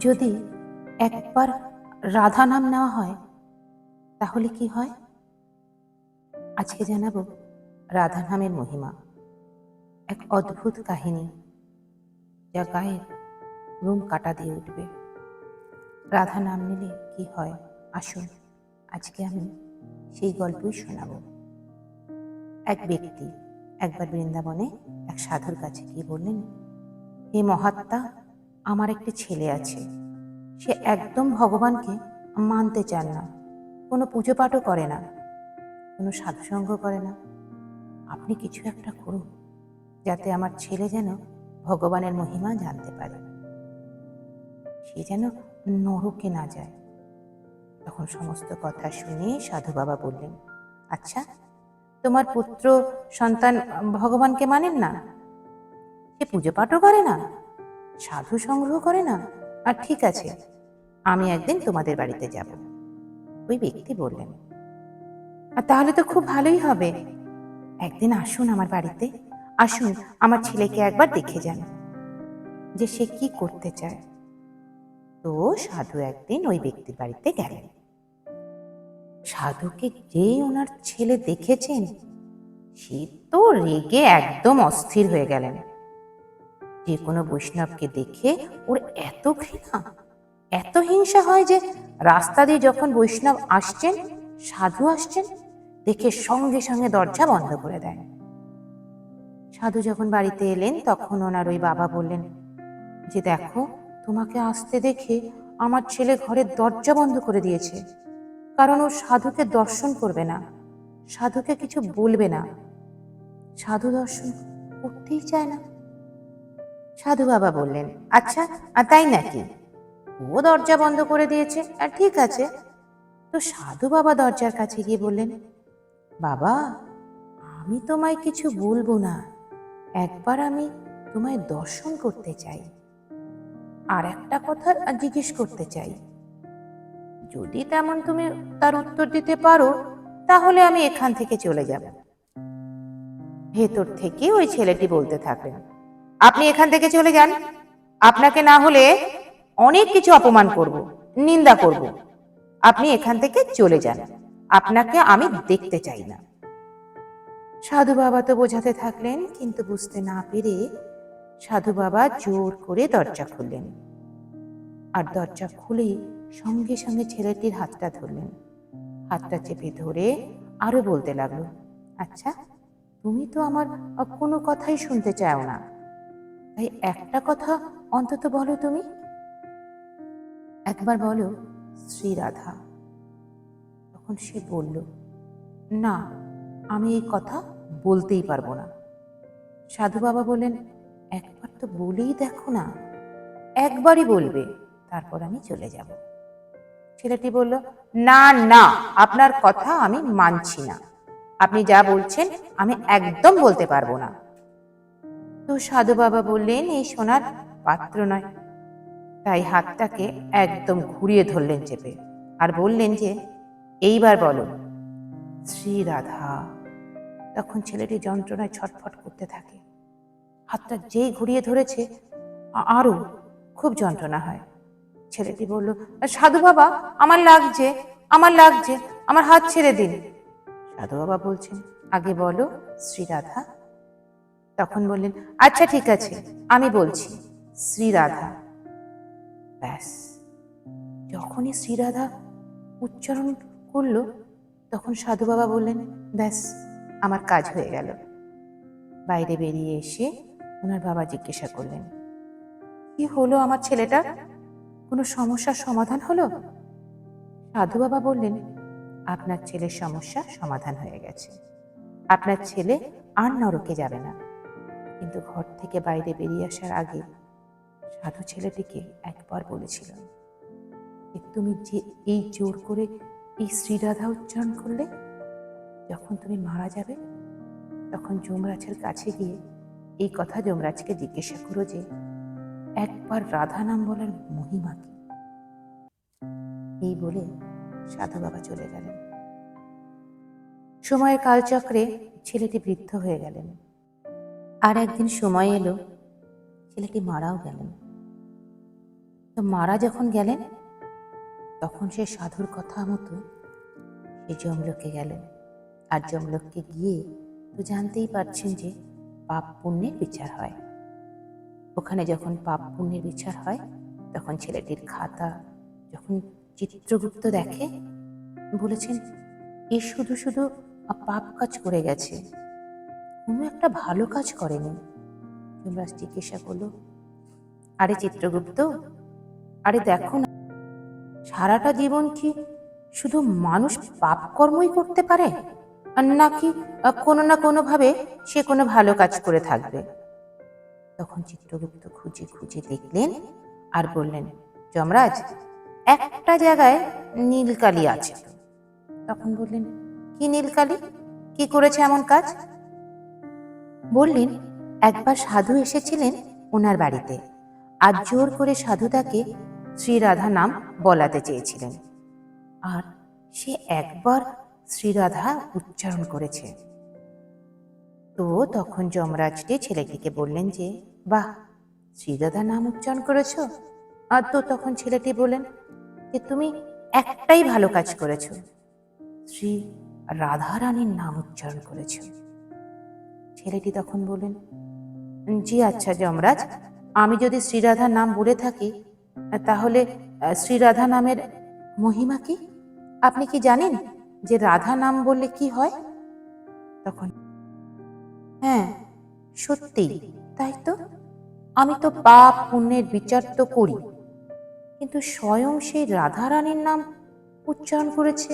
যদি একবার রাধা নাম নেওয়া হয়, তাহলে কি হয়? আজকে জানাব রাধা নামের মহিমা। এক অদ্ভুত কাহিনী, যা গায়ের রুম কাটা দিয়ে উঠবে। রাধা নাম নিলে কি হয়? আসুন, আজকে আমি সেই গল্পই শোনাব। এক ব্যক্তি একবার বৃন্দাবনে এক সাধুর কাছে গিয়ে বললেন, হে মহাত্মা আমার একটি ছেলে আছে। সে একদম ভগবানকে মানতে চান না। কোনো পুজো পাঠও করে না। কোনো সাধুসঙ্গ করে না। আপনি কিছু একটা করুন, যাতে আমার ছেলে যেন ভগবানের মহিমা জানতে পারে। সে যেন নরকে না যায়। তখন সমস্ত কথা শুনে সাধু বাবা বললেন আচ্ছা তোমার পুত্র সন্তান ভগবানকে মানেন না? সে পুজো পাঠও করে না? সাধু সংগ্রহ করে না? আর ঠিক আছে, আমি একদিন তোমাদের বাড়িতে যাব। ওই ব্যক্তি বললেন, "আর তাহলে তো খুব ভালোই হবে। একদিন আসুন আমার বাড়িতে। আসুন, আমার ছেলেকে একবার দেখে যান যে সে কি করতে চায়। তো সাধু একদিন ওই ব্যক্তির বাড়িতে গেলেন। সাধুকে যে ওনার ছেলে দেখেছেন, সে তো রেগে একদম অস্থির হয়ে গেলেন। যে কোনো বৈষ্ণবকে দেখে ওর এত ঘৃণা, এত হিংসা হয় যে রাস্তা দিয়ে যখন বৈষ্ণব আসছেন, সাধু আসছেন, দেখে সঙ্গে সঙ্গে দরজা বন্ধ করে দেয় সাধু যখন বাড়িতে এলেন, তখন ওনার ওই বাবা বললেন, যে দেখো, তোমাকে আসতে দেখে আমার ছেলে ঘরের দরজা বন্ধ করে দিয়েছে। কারণ ও সাধুকে দর্শন করবে না, সাধুকে কিছু বলবে না। সাধু দর্শন করতেই চায় না। সাধু বাবা বললেন আচ্ছা আর তাই নাকি? ও দরজা বন্ধ করে দিয়েছে, আর ঠিক আছে। তো সাধু বাবা দরজার কাছে গিয়ে বললেন, বাবা, আমি তোমায় কিছু বলব না। একবার আমি তোমায় দর্শন করতে চাই। আর একটা কথা জিজ্ঞেস করতে চাই। যদি তেমন তুমি তার উত্তর দিতে পারো, তাহলে আমি এখান থেকে চলে যাব। ভেতর থেকে ওই ছেলেটি বলতে থাকলেন। আপনি এখান থেকে চলে যান। আপনাকে না হলে অনেক কিছু অপমান করব, নিন্দা করব। আপনি এখান থেকে চলে যান। আপনাকে আমি দেখতে চাই না। সাধু বাবা তো বোঝাতে থাকলেন, কিন্তু বুঝতে না পেরে সাধু বাবা জোর করে দরজা খুললেন। আর দরজা খুলেই সঙ্গে সঙ্গে ছেলেটির হাতটা ধরলেন। হাতটা চেপে ধরে আরও বলতে লাগল আচ্ছা তুমি তো আমার কোনো কথাই শুনতে চাও না। তাই একটা কথা অন্তত বলো তুমি। একবার বলো, শ্রী রাধা। তখন সে বলল, না, আমি এই কথা বলতেই পারব না। সাধু বাবা বললেন, একবার তো বলেই দেখো না, একবারই বলবে, তারপর আমি চলে যাব। ছেলেটি বলল, না না, আপনার কথা আমি মানছি না। আপনি যা বলছেন, আমি একদম বলতে পারব না। তো সাধু বাবা বললেন, এই সোনার পাত্র নয়। তাই হাতটাকে একদম ঘুরিয়ে ধরলেন চেপে আর বললেন যে, এইবার বলো, শ্রী রাধা, তখন ছেলেটি যন্ত্রণায় ছটফট করতে থাকে। হাতটা যেই ঘুরিয়ে ধরেছে আরও খুব যন্ত্রণা হয়। ছেলেটি বলল, সাধু বাবা, আমার লাগছে আমার লাগছে, আমার হাত ছেড়ে দিন। সাধু বাবা বলছেন, আগে বলো, শ্রী রাধা তখন বললেন আচ্ছা ঠিক আছে, আমি বলছি। শ্রী রাধা ব্যাস। যখনই শ্রীরাধা উচ্চারণ করল, তখন সাধু বাবা বললেন, ব্যাস, আমার কাজ হয়ে গেল। বাইরে বেরিয়ে এসে ওনার বাবা জিজ্ঞাসা করলেন, কি হলো আমার ছেলেটার কোনো সমস্যার সমাধান হলো? সাধু বাবা বললেন, আপনার ছেলের সমস্যা সমাধান হয়ে গেছে। আপনার ছেলে আর নরকে যাবে না। কিন্তু ঘর থেকে বাইরে বেরিয়ে আসার আগে সাধু ছেলেটিকে একবার বলেছিলাম যে তুমি যে এই জোর করে এই শ্রীরাধা উচ্চারণ করলে, যখন তুমি মারা যাবে, তখন যমরাজের কাছে গিয়ে এই কথা যমরাজকে জিজ্ঞাসা করো যে, একবার রাধা নাম বলার মহিমা কি? এই বলে সাধু বাবা চলে গেলেন। সময়ের কালচক্রে ছেলেটি বৃদ্ধ হয়ে গেলেন। আর একদিন সময় এলো, ছেলেটি মারাও গেলেন। তো মারা যখন গেলেন, তখন সে সাধুর কথা মতো সে যমলোকে গেলেন। আর যমলোককে গিয়ে তো জানতেই পারছেন যে পাপ পুণ্যের বিচার হয়। ওখানে যখন পাপ পুণ্যের বিচার হয়, তখন ছেলেটির খাতা যখন চিত্রগুপ্ত দেখে, বলেছেন, এ শুধু শুধু পাপ কাজ করে গেছে। কোনো একটা ভালো কাজ করেনি। যমরাজ জিজ্ঞাসা করল, আরে চিত্রগুপ্ত, আরে দেখো না, সারাটা জীবন কি শুধু মানুষ পাপ কর্মই করতে পারে? নাকি কোনো না কোনোভাবে সে কোনো ভালো কাজ করে থাকবে? তখন চিত্রগুপ্ত খুঁজে খুঁজে দেখলেন আর বললেন, যমরাজ, একটা জায়গায় নীলকালি আছে। তখন বললেন, কি নীলকালি? কি করেছে এমন কাজ? বললেন, একবার সাধু এসেছিলেন ওনার বাড়িতে। আর জোর করে সাধু তাকে শ্রীরাধা নাম বলাতে চেয়েছিলেন। আর সে একবার শ্রীরাধা উচ্চারণ করেছে। তো তখন যমরাজটি ছেলেটিকে বললেন যে, বাহ, শ্রীরাধা নাম উচ্চারণ করেছ? আর তো তখন ছেলেটি বললেন যে, তুমি একটাই ভালো কাজ করেছ। শ্রী রাধারানীর নাম উচ্চারণ করেছ। ছেলেটি তখন বললেন, জি আচ্ছা যমরাজ, আমি যদি শ্রীরাধার নাম বলে থাকি, তাহলে শ্রীরাধা নামের মহিমা কি? আপনি কি জানেন যে রাধা নাম বললে কি হয়? তখন হ্যাঁ সত্যি, তাই তো? আমি তো পাপ পুণ্যের বিচার তো করি, কিন্তু স্বয়ং সেই রাধারানীর নাম উচ্চারণ করেছে।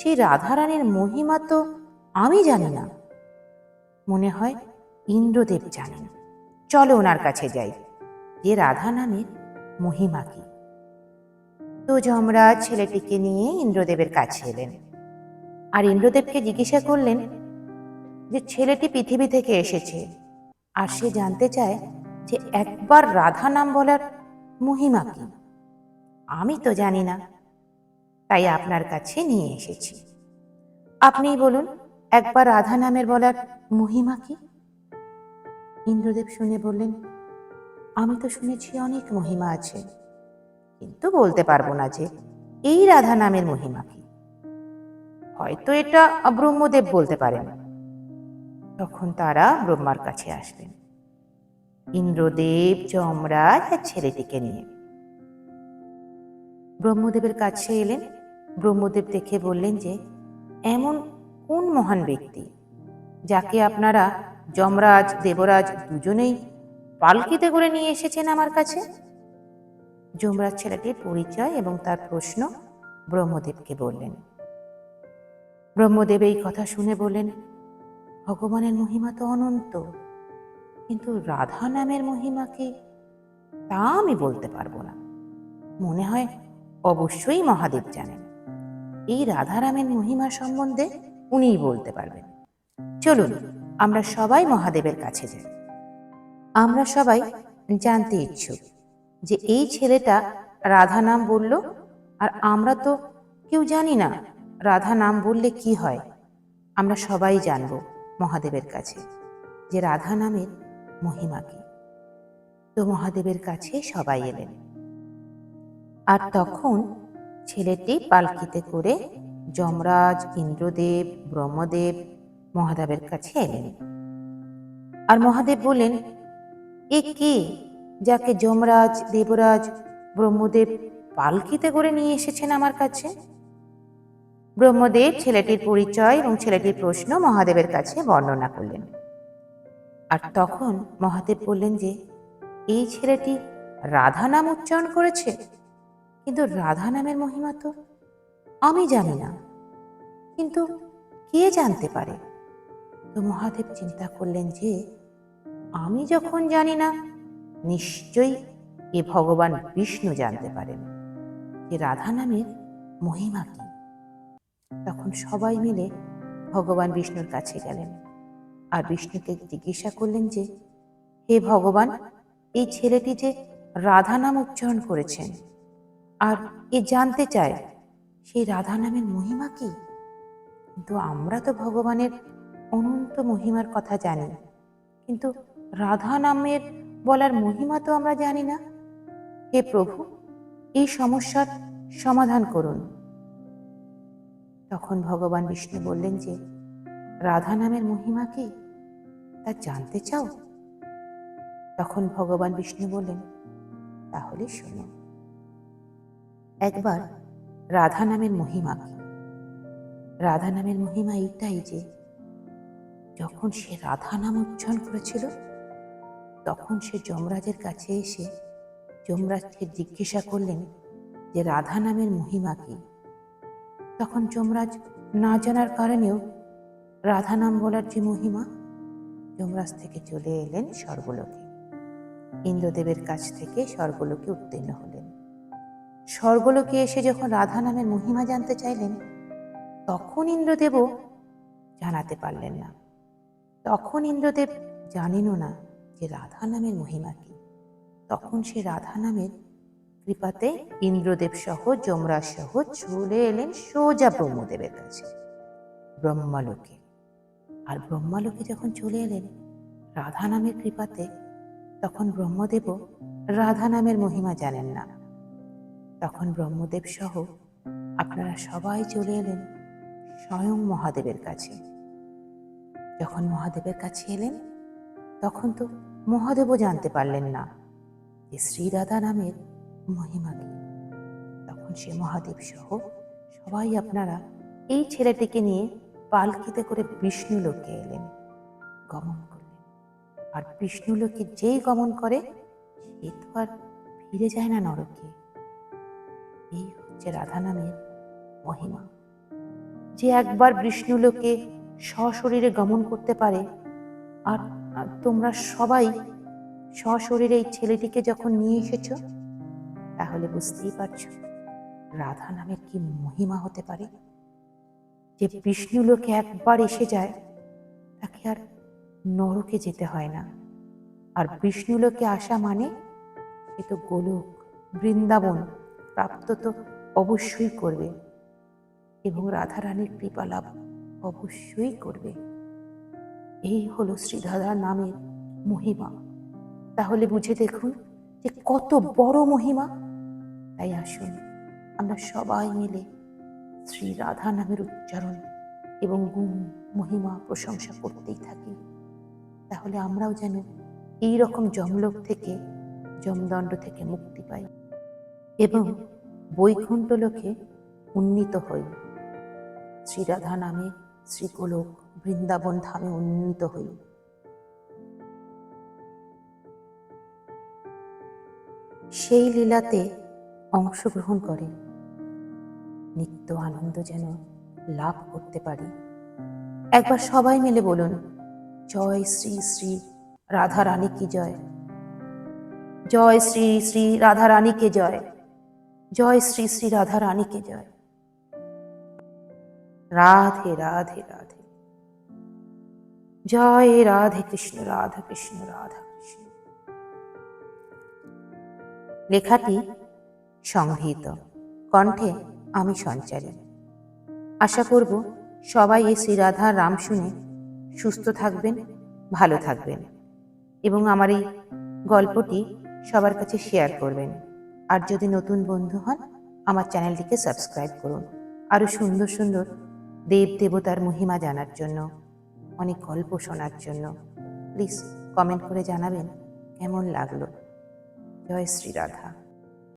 সেই রাধারানীর মহিমা তো আমি জানি না। মনে হয় ইন্দ্রদেব জানেন। চলো ওনার কাছে যাই। যে রাধা নামের মহিমা কি? তো যমরাজ ছেলেটিকে নিয়ে ইন্দ্রদেবের কাছে এলেন। আর ইন্দ্রদেবকে জিজ্ঞাসা করলেন যে, ছেলেটি পৃথিবী থেকে এসেছে আর সে জানতে চায় যে, একবার রাধা নাম বলার মহিমা কি? আমি তো জানি না। তাই আপনার কাছে নিয়ে এসেছি। আপনিই বলুন, একবার রাধা নামের বলার মহিমা কি? ইন্দ্রদেব শুনে বললেন, আমি তো শুনেছি অনেক মহিমা আছে, কিন্তু বলতে পারব না যে এই রাধা নামের মহিমা কি। হয়তো এটা ব্রহ্মদেব বলতে পারেন। তখন তারা ব্রহ্মার কাছে আসলেন। ইন্দ্রদেব যমরাজ আর ছেলেটিকে নিয়ে। ব্রহ্মদেবের কাছে এলেন। ব্রহ্মদেব দেখে বললেন যে, এমন কোন মহান ব্যক্তি যাকে আপনারা যমরাজ, দেবরাজ দুজনেই পালকিতে করে নিয়ে এসেছেন আমার কাছে। যমরাজ ছেলেটির পরিচয় এবং তার প্রশ্ন ব্রহ্মদেবকে বললেন। ব্রহ্মদেব এই কথা শুনে বললেন, ভগবানের মহিমা তো অনন্ত, কিন্তু রাধা নামের মহিমা কি? তা আমি বলতে পারব না। মনে হয় অবশ্যই মহাদেব জানেন। এই রাধারামের মহিমা সম্বন্ধে উনিই বলতে পারবেন। চলুন, আমরা সবাই মহাদেবের কাছে যাই। আমরা সবাই জানতে ইচ্ছুক যে এই ছেলেটা রাধা নাম বলল, আর আমরা তো কেউ জানি না রাধা নাম বললে কি হয়। আমরা সবাই জানব মহাদেবের কাছে যে রাধা নামের মহিমা কি। তো মহাদেবের কাছে সবাই এলেন। আর তখন ছেলেটি পালকিতে করে যমরাজ, ইন্দ্রদেব, ব্রহ্মদেব মহাদেবের কাছে এলেন। আর মহাদেব বললেন, এ কে যাকে যমরাজ, দেবরাজ, ব্রহ্মদেব পালকিতে করে নিয়ে এসেছেন আমার কাছে? ব্রহ্মদেব ছেলেটির পরিচয় এবং ছেলেটির প্রশ্ন মহাদেবের কাছে বর্ণনা করলেন। আর তখন মহাদেব বললেন যে, এই ছেলেটি রাধা নাম উচ্চারণ করেছে, কিন্তু রাধা নামের মহিমা তো আমি জানি না। কিন্তু কে জানতে পারে? তো মহাদেব চিন্তা করলেন যে, আমি যখন জানি না, নিশ্চয়ই এ ভগবান বিষ্ণু জানতে পারেন যে রাধা নামের মহিমা কি। তখন সবাই মিলে ভগবান বিষ্ণুর কাছে গেলেন আর বিষ্ণুকে জিজ্ঞাসা করলেন যে, হে ভগবান, এই ছেলেটি যে রাধা নাম উচ্চারণ করেছেন আর এ জানতে চায়, সেই রাধা নামের মহিমা কি? কিন্তু আমরা তো ভগবানের অনন্ত মহিমার কথা জানি। কিন্তু রাধা নামের বলার মহিমা তো আমরা জানি না। হে প্রভু, এই সমস্যার সমাধান করুন। তখন ভগবান বিষ্ণু বললেন যে, রাধা নামের মহিমা কি? তা জানতে চাও? তখন ভগবান বিষ্ণু বললেন, তাহলে শোনো। একবার রাধা নামের মহিমা রাধা নামের মহিমা এইটাই যে যখন সে রাধা নাম উচ্চারণ করেছিল, তখন সে যমরাজের কাছে এসে যমরাজকে জিজ্ঞাসা করলেন যে, রাধা নামের মহিমা কি? তখন যমরাজ না জানার কারণেও রাধা নাম বলার যে মহিমা, যমরাজ থেকে চলে এলেন স্বর্গলোকে। ইন্দ্রদেবের কাছ থেকে স্বর্গলোকে উত্তীর্ণ হলেন। স্বর্গলোকে এসে যখন রাধা নামের মহিমা জানতে চাইলেন, তখন ইন্দ্রদেবও জানাতে পারলেন না। তখন ইন্দ্রদেব জানেনও না যে রাধা নামের মহিমা কি। তখন সে রাধা নামের কৃপাতে ইন্দ্রদেব সহ যমরাজ সহ চলে এলেন সোজা ব্রহ্মদেবের কাছে, ব্রহ্মালোকে। আর ব্রহ্মালোকে যখন চলে এলেন রাধা নামের কৃপাতে, তখন ব্রহ্মদেবও রাধা নামের মহিমা জানেন না। তখন ব্রহ্মদেব সহ আপনারা সবাই চলে এলেন স্বয়ং মহাদেবের কাছে। যখন মহাদেবের কাছে এলেন, তখন তো মহাদেবও জানতে পারলেন না যে শ্রীরাধা নামের মহিমা কি। তখন সে মহাদেব সহ সবাই আপনারা এই ছেলেটিকে নিয়ে পালকিতে করে বিষ্ণু লোকে এলেন, গমন করলেন। আর বিষ্ণু লোকে যেই গমন করে, সে তো আর ফিরে যায় না নরকে। এই হচ্ছে রাধা নামের মহিমা। যে একবার বিষ্ণুলোকে সশরীরে গমন করতে পারে। আর তোমরা সবাই সশরীরে এই ছেলেটিকে যখন নিয়ে এসেছ, তাহলে বুঝতেই পারছ রাধা নামের কি মহিমা হতে পারে। যে বিষ্ণুলোকে একবার এসে যায়, তাকে আর নরকে যেতে হয় না। আর বিষ্ণুলোকে আসা মানে সে তো গোলক, বৃন্দাবন প্রাপ্ত তো অবশ্যই করবে। এবং রাধারানীর কৃপা লাভ অবশ্যই করবে। এই হলো শ্রীধারা নামের মহিমা। তাহলে বুঝে দেখুন যে কত বড় মহিমা। তাই আসুন আমরা সবাই মিলে শ্রী রাধা নামের উচ্চারণ এবং গুণ, মহিমা প্রশংসা করতেই থাকি। তাহলে আমরাও যেন এই রকম যমলোক থেকে যমদণ্ড থেকে মুক্তি পাই এবং বৈকুণ্ঠ লোকে উন্নীত হই। শ্রীরাধা নামে শ্রীগোলক বৃন্দাবন ধামে উন্নীত হই সেই লীলাতে অংশগ্রহণ করে নিত্য আনন্দ যেন লাভ করতে পারি। একবার সবাই মিলে বলুন, জয় শ্রী শ্রী রাধা রানী কি জয়? জয় শ্রী শ্রী রাধা রানীকে জয়? জয় শ্রী শ্রী রাধা রানীকে জয়? রাধে রাধে রাধে। জয় রাধে কৃষ্ণ, রাধা কৃষ্ণ, রাধা লেখাটি সংগৃহীত। কণ্ঠে আমি সঞ্চারী। আশা করব সবাই এই শ্রীরাধার রাম শুনে সুস্থ থাকবেন, ভালো থাকবেন এবং আমার এই গল্পটি সবার কাছে শেয়ার করবেন। আর যদি নতুন বন্ধু হন, আমার চ্যানেলটিকে সাবস্ক্রাইব করুন। আরও সুন্দর সুন্দর দেব দেবতার মহিমা জানার জন্য, অনেক গল্প শোনার জন্য। প্লিজ কমেন্ট করে জানাবেন, কেমন লাগল? জয় শ্রী রাধা।